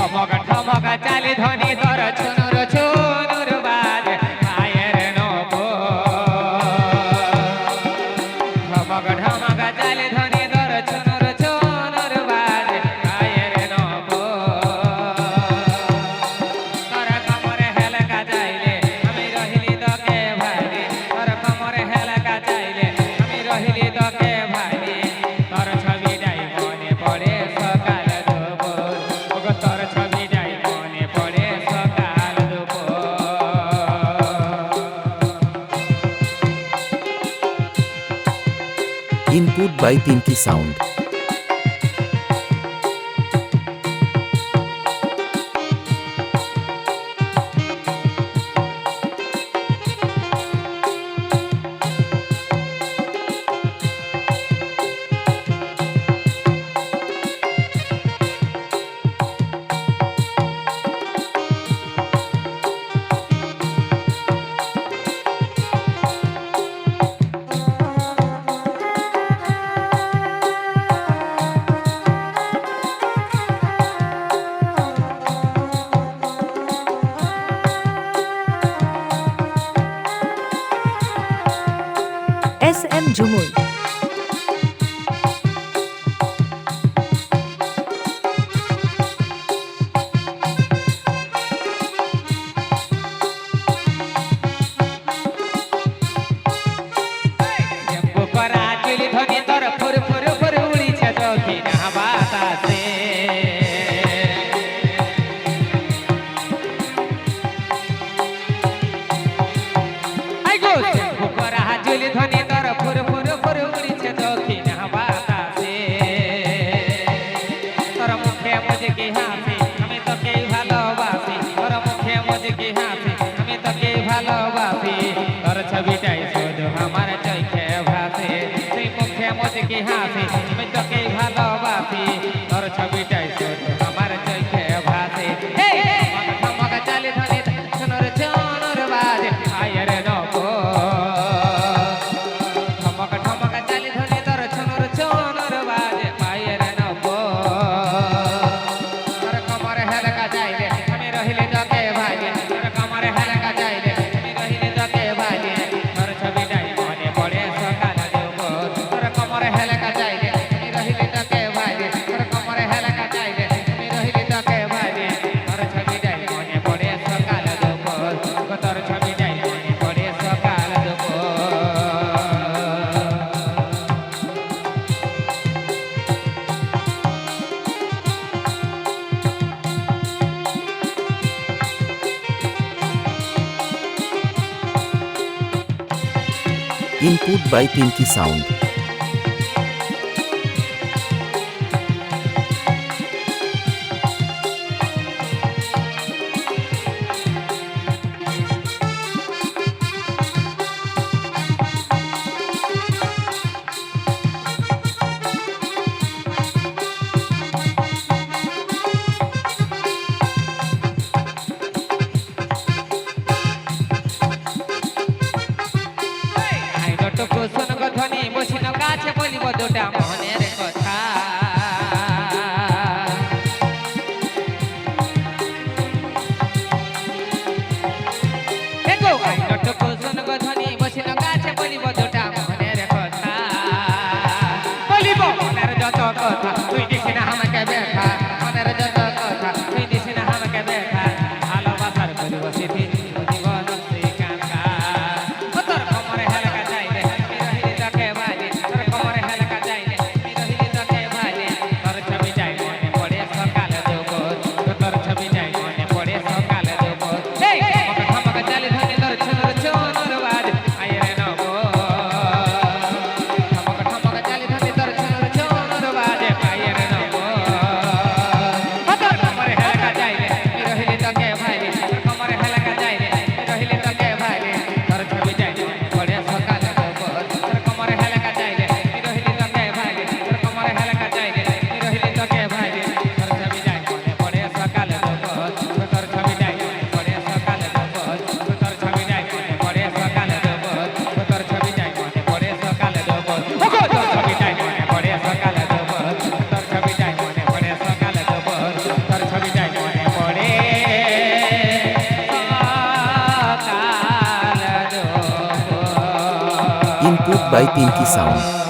ঠমক ঠমক চালি ধনি তর ছুনুর ছুনুর বাদ মায়ের নব। ঠমক ঠমক চালি ধনি Input by Pinky Sound. S M Jhumui 자기 input by Pinky Sound. তো প্রশ্ন কথনে বসিন গাছে বলিব দুটা মনে By Pinky Sound.